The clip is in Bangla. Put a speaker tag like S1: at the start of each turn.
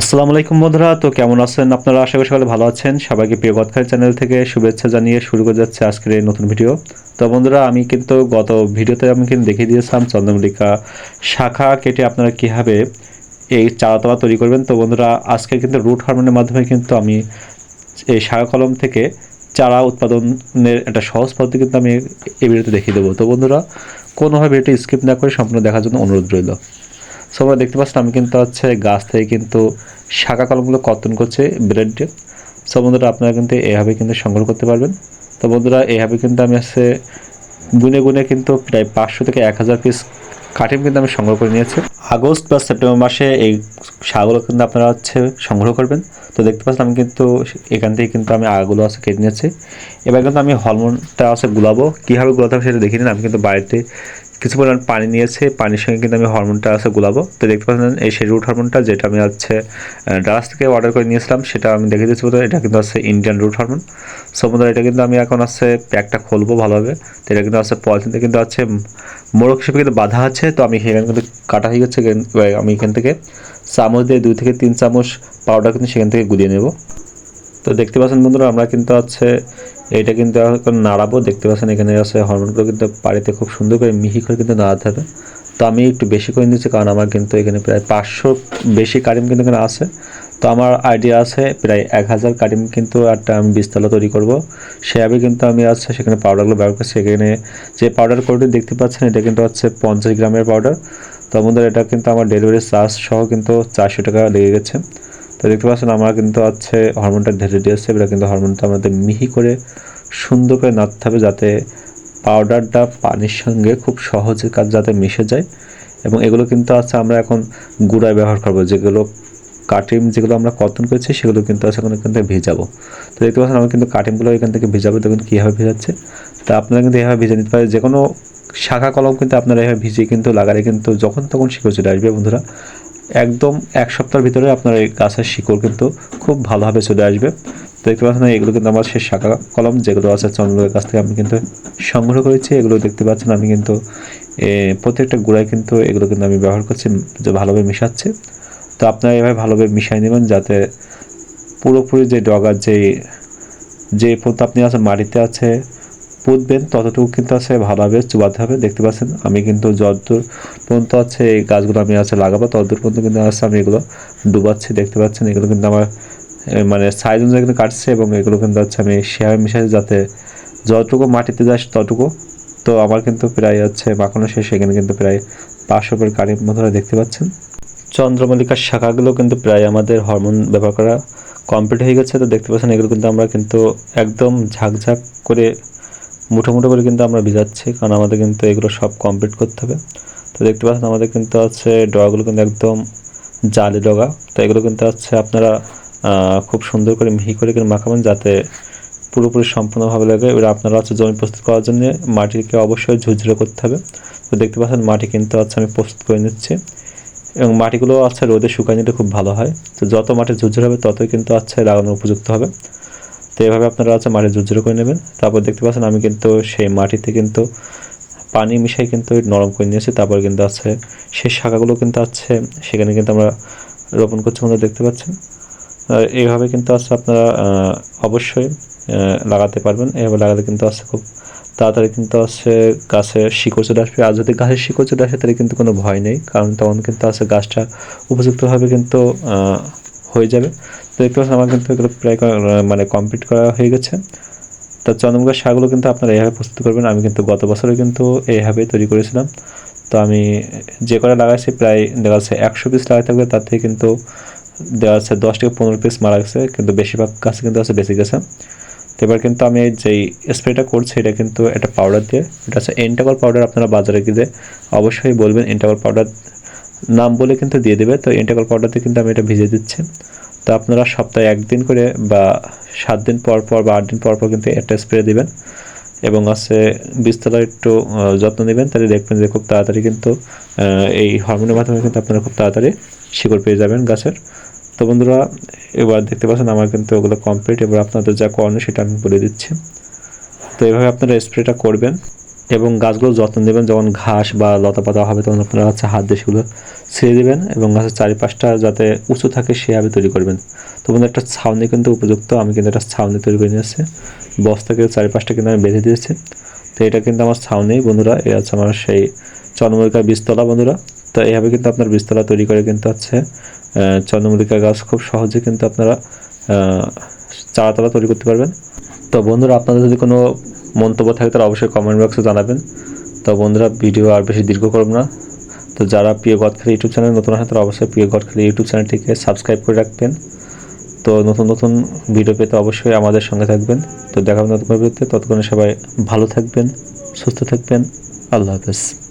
S1: আসসালামু আলাইকুম বন্ধুরা, তো কেমন আছেন? আপনারা আশা করি সকালে ভালো আছেন। সবাইকে প্রিয় গদখালি চ্যানেল থেকে শুভেচ্ছা জানিয়ে শুরু করে যাচ্ছে আজকের এই নতুন ভিডিও। তো বন্ধুরা, আমি কিন্তু গত ভিডিওতে আমি কিন্তু দেখিয়ে দিয়েছিলাম চন্দ্রমল্লিকা শাখা কেটে আপনারা কীভাবে এই চারাতলা তৈরি করবেন। তো বন্ধুরা, আজকে কিন্তু রুট হারমোনের মাধ্যমে কিন্তু আমি এই শাখা কলম থেকে চারা উৎপাদনের একটা সহজ পদ্ধতি কিন্তু আমি এই ভিডিওতে দেখিয়ে দেবো। তো বন্ধুরা, কোনোভাবে ভিডিওটি স্কিপ না করে সম্পূর্ণ দেখার জন্য অনুরোধ রইল। সো আমরা দেখতে পাচ্ছি আমি কিন্তু হচ্ছে গাছ থেকে কিন্তু শাখা কলমগুলো কর্তন করছে ব্রেড সো বন্ধুরা, আপনারা কিন্তু এভাবে কিন্তু সংগ্রহ করতে পারবেন। তো, বন্ধুরা, এভাবে কিন্তু আমি হচ্ছে গুনে গুনে কিন্তু প্রায় পাঁচশো থেকে এক হাজার পিস কাঠিম কিন্তু আমি সংগ্রহ করে নিয়েছি। আগস্ট বা সেপ্টেম্বর মাসে এই শাগুলো কিন্তু আপনারা হচ্ছে সংগ্রহ করবেন। তো, দেখতে পাচ্ছেন আমি কিন্তু এখান থেকে কিন্তু আমি আগাগুলো আছে কেটে নিয়েছি। এবার কিন্তু আমি হরমোনটা আছে গুলাবো। কীভাবে গুলাতে হবে সেটা দেখিনি, আমি কিন্তু বাড়িতে কিছু পরিমাণ পানি নিয়েছে, পানির সঙ্গে কিন্তু আমি হরমোনটা আছে গুলাবো। তো দেখতে পাচ্ছেন এই সেই রুট হরমোনটা যেটা আমি হচ্ছে ডালাস থেকে অর্ডার করে নিয়েছিলাম, সেটা আমি দেখে দিচ্ছি বোধহয়, এটা কিন্তু আছে ইন্ডিয়ান রুট হরমোন সো বন্ধুরা, এটা কিন্তু আমি এখন আছে প্যাকটা খুলবো ভালোভাবে। তো এটা কিন্তু আছে পলিথিনতে কিন্তু আছে মোড়ক হিসেবে কিন্তু বাধা আছে। তো আমি সেখানে কিন্তু কাটা হয়ে গেছে আমি এখান থেকে চামচ দিয়ে দুই থেকে তিন চামচ পাউডার কিন্তু সেখান থেকে গুলিয়ে নেব। তো দেখতে পাচ্ছেন বন্ধুরা, আমরা কিন্তু আছে এটা কিন্তু এখন নাড়াবো, দেখতে পাচ্ছেন এখানে আছে হরমোনগুলো কিন্তু বাড়িতে খুব সুন্দর করে মিহি করে কিন্তু নাড়াতে হবে। তো আমি একটু বেশি করে নিচ্ছি কারণ আমার কিন্তু এখানে প্রায় পাঁচশো বেশি কারিম কিন্তু এখানে আছে। তো আমার আইডিয়া আছে প্রায় এক হাজার কারিম কিন্তু একটা আমি বীজতলা তৈরি করব। সেভাবে কিন্তু আমি আছে সেখানে পাউডারগুলো ব্যবহার করছি। সেখানে যে পাউডার কোয়ালিটি দেখতে পাচ্ছেন, এটা কিন্তু হচ্ছে পঞ্চাশ গ্রামের পাউডার তো আমাদের এটা কিন্তু আমার ডেলিভারি চার্জ সহ কিন্তু চারশো টাকা লেগে গেছে। তো দেখতে পাচ্ছেন, আমরা কিন্তু হচ্ছে হরমোনটা ঢেলে দিয়েছে এটা কিন্তু হরমোনটা আমাদের মিহি করে সুন্দর করে নাড়তে হবে যাতে পাউডারটা পানির সঙ্গে খুব সহজে কাজ যাতে মিশে যায়। এবং এগুলো কিন্তু আছে আমরা এখন গুঁড়ায় ব্যবহার করব, যেগুলো কাটিম যেগুলো আমরা কতন করেছি, সেগুলো কিন্তু আছে এখন এখান থেকে ভেজাবো। তো দেখতে পাচ্ছেন, আমরা কিন্তু কাটিমগুলো এখান থেকে ভেজাবো, দেখুন কীভাবে ভেজাচ্ছে। তা আপনারা কিন্তু এভাবে ভেজে নিতে পারে যে কোনো শাখা কলম কিন্তু আপনারা এভাবে ভিজিয়ে কিন্তু লাগালে কিন্তু যখন তখন শিকড় চলে আসবে বন্ধুরা। একদম এক সপ্তাহের ভিতরে আপনার এই গাছের শিকড় কিন্তু খুব ভালোভাবে চলে আসবে। দেখতে পাচ্ছেন এগুলো কিন্তু আমার সেই শাখা কলম, যেগুলো আছে চন্দ্রের কাছ থেকে আমি কিন্তু সংগ্রহ করেছি। এগুলো দেখতে পাচ্ছেন, আমি কিন্তু প্রত্যেকটা গুঁড়ায় কিন্তু এগুলো কিন্তু আমি ব্যবহার করছি, যে ভালোভাবে মিশাচ্ছে। তো আপনারা এভাবে ভালোভাবে মিশাই নেবেন, যাতে পুরোপুরি যে ডগার যে যে পথ আপনি আছে, মাটিতে আছে পুঁতবেন ততটুকু কিন্তু আছে ভালোভাবে চুবাতে হবে। দেখতে পাচ্ছেন, আমি কিন্তু যতদূর পর্যন্ত আছে এই গাছগুলো আমি আছে লাগাবো, ততদূর পর্যন্ত কিন্তু আছে আমি এগুলো ডুবাচ্ছি। দেখতে পাচ্ছেন, এগুলো কিন্তু আমার মানে সাইজ অনুযায়ী কিন্তু কাটছে এবং এগুলো কিন্তু হচ্ছে আমি শেয়ার মিশাই যাতে যতটুকু মাটিতে যায় ততটুকু। তো আমার কিন্তু প্রায় হচ্ছে মাখানো শেষ, এখানে কিন্তু প্রায় পাঁচশো করে কারির মতো দেখতে পাচ্ছেন। চন্দ্রমল্লিকার শাখাগুলো কিন্তু প্রায় আমাদের হরমোন ব্যবহার করা কমপ্লিট হয়ে গেছে। তো দেখতে পাচ্ছেন, এগুলো কিন্তু আমরা কিন্তু একদম ঝাঁকঝাঁক করে মুঠো মুঠো করে কিন্তু আমরা ভিজাচ্ছি, কারণ আমাদের কিন্তু এগুলো সব কমপ্লিট করতে হবে। তো দেখতে পাচ্ছেন আমাদের কিন্তু আছে ডগাগুলো কিন্তু একদম জালি ডগা। তো এগুলো কিন্তু হচ্ছে আপনারা খুব সুন্দর করে মিহি করে কিন্তু মাখাবেন যাতে পুরোপুরি সম্পূর্ণভাবে লাগে। এবার আপনারা হচ্ছে জমি প্রস্তুত করার জন্য মাটিকে অবশ্যই ঝুরঝুরে করতে হবে। তো দেখতে পাচ্ছেন মাটি কিন্তু হচ্ছে আমি প্রস্তুত করে নিচ্ছি। এবং মাটিগুলো আছে রোদে শুকাই নিতে খুব ভালো হয়। তো যত মাটি ঝুরঝুরে হবে ততই কিন্তু আছে লাগানোর উপযুক্ত হবে। তো এভাবে আপনারা আছে মাটি ঝুরঝুরে করে নেবেন। তারপর দেখতে পাচ্ছেন আমি কিন্তু সেই মাটিতে কিন্তু পানি মিশাই কিন্তু নরম করে নিয়েছি। তারপর কিন্তু আছে সেই শাখাগুলো কিন্তু আছে, সেখানে কিন্তু আমরা রোপণ করছি মধ্যে দেখতে পাচ্ছেন। এইভাবে কিন্তু আছে আপনারা অবশ্যই লাগাতে পারবেন। এভাবে লাগালে কিন্তু আছে খুব তাড়াতাড়ি কিন্তু আছে গাছের শিকড় চলে আসবে। আর যদি গাছের শিকড় চলে আসে, তাহলে কিন্তু কোনো ভয় নেই। কারণ তখন কিন্তু আছে গাছটা উপযুক্তভাবে কিন্তু যাবে। তো দেখতে পাচ্ছেন আমার কিন্তু এগুলো প্রায় মানে কমপ্লিট করা হয়ে গেছে। তো চন্দ্রমুখের শাকগুলো কিন্তু আপনারা এইভাবে প্রস্তুত করবেন। আমি কিন্তু গত বছরে কিন্তু এইভাবে তৈরি করেছিলাম। তো আমি যে করে লাগাইছি প্রায় দেখা যাচ্ছে একশো পিস লাগাতে হবে তার থেকে কিন্তু দেওয়া আছে দশ থেকে পনেরো পিস মারা গেছে। কিন্তু বেশিরভাগ গাছে কিন্তু আছে বেশি গেছে। তো এবার কিন্তু আমি যেই স্প্রেটা করছি, এটা কিন্তু একটা পাউডার দিয়ে, এটা হচ্ছে এন্টাকল পাউডার আপনারা বাজারে গিয়ে অবশ্যই বলবেন। এন্টাকল পাউডার নাম বলে কিন্তু দিয়ে দেবে। তো এন্টাকল পাউডার দিয়ে কিন্তু আমি এটা ভিজে দিচ্ছি। তো আপনারা সপ্তাহে একদিন করে বা সাত দিন পর পর বা আট দিন পর পর কিন্তু একটা স্প্রে দিবেন এবং আছে বীজতলার একটু যত্ন নেবেন, তাহলে দেখবেন যে খুব তাড়াতাড়ি কিন্তু এই হরমোনের মাধ্যমে কিন্তু আপনারা খুব তাড়াতাড়ি শিকড় পেয়ে যাবেন গাছের। তো বন্ধুরা, এবার দেখতে পাচ্ছেন আমার কিন্তু ওগুলো কমপ্লিট এবার আপনাদের যা করণীয় সেটা আমি বলে দিচ্ছি। তো এভাবে আপনারা স্প্রেটা করবেন। এবং গাছগুলো যত্ন নেবেন। যখন ঘাস বা লতা পাতা হবে, তখন আপনারা হচ্ছে হাত দিয়ে সেগুলো ছেড়ে দেবেন এবং গাছের চারিপাশটা যাতে উঁচু থাকে, সেভাবে তৈরি করবেন। তো বন্ধু একটা ছাউনি কিন্তু উপযুক্ত। আমি কিন্তু একটা ছাউনি তৈরি করে নিয়েছি। বস্তাকে চারিপাশটা কিন্তু আমি বেঁধে দিয়েছি। তো এটা কিন্তু আমার ছাউনি, বন্ধুরা। এ হচ্ছে আমার সেই চন্দ্রমল্লিকা বীজতলা, বন্ধুরা। তো এইভাবে কিন্তু আপনার বীজতলা তৈরি করে কিন্তু হচ্ছে চন্দ্রমল্লিকা গাছ খুব সহজে কিন্তু আপনারা চারাতলা তৈরি করতে পারবেন। তো বন্ধুরা, আপনাদের যদি কোনো মন্তব্য থাকে তারা অবশ্যই কমেন্ট বক্সে জানাবেন। তো বন্ধুরা ভিডিও আর বেশি দীর্ঘ করব না। তো যারা প্রিয় গদখালি ইউটিউব চ্যানেল নতুন আসেন তারা অবশ্যই প্রিয় গদখালি ইউটিউব চ্যানেলটিকে সাবস্ক্রাইব করে রাখবেন। তো নতুন নতুন ভিডিও পেতে অবশ্যই আমাদের সঙ্গে থাকবেন। তো দেখা হবে নতুন ভিডিওতে। ততক্ষণে সবাই ভালো থাকবেন, সুস্থ থাকবেন। আল্লাহ হাফেজ।